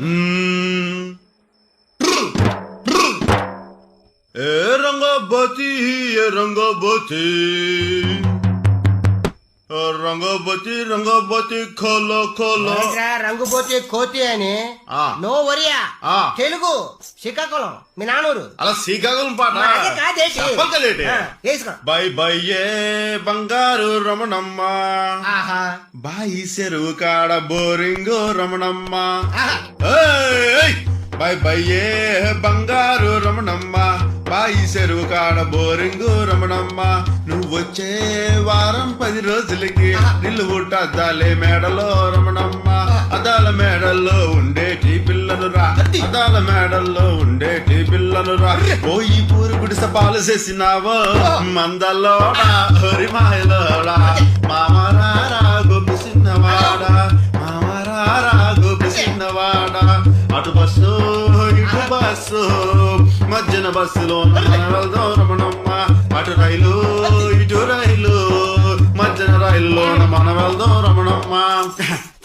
మ్మ్. ఏ రంగబతి ఏ రంగబతి ఏ రంగబతి రంగబతి ఖోల ఖోల. ఏంట్రా రంగు పోతే కోతి అని. ఆ. నో వరియా ఆ. తెలుగు శ్రీకాకుళం మీ నానూరు అలా శ్రీకాకుళం పాట. అదే కాదేటి? చెప్పాలి కదేటి? ఆ, వేసుకో. బై బై ఏ బంగారు రమణమ్మ. ఆహా. బాయి చెరువు కాడ బోరింగు రమణమ్మ. ఆహా. ఏయ్, ఏయ్! బై బై ఏ బంగారు రమణమ్మ. బాయి చెరువు కాడ బోరింగు రమణమ్మ. నువ్వు వచ్చే వారం పది రోజులకి నిల్లు అద్దాలే మేడలో రమణమ్మ. అద్దాల మేడల్లో ఉండేటి పిల్లలు రా. అద్దాల మేడల్లో ఉండేటి పిల్లలు రా. పోయి పూరు గుడిస పాలు చేసినావో. మందల్లోడా హరి మాయలోడా మామరారా గొప్ప చిన్నవాడా. మామరారా గొప్ప చిన్నవాడా. అటు బస్సు బస్సు మధ్యన బస్సులో మనం వెళ్దాం రమణమ్మ అటు రైలు ఇటు రైలు మధ్యన రైల్లో మనం వెళ్దాం రమణమ్మ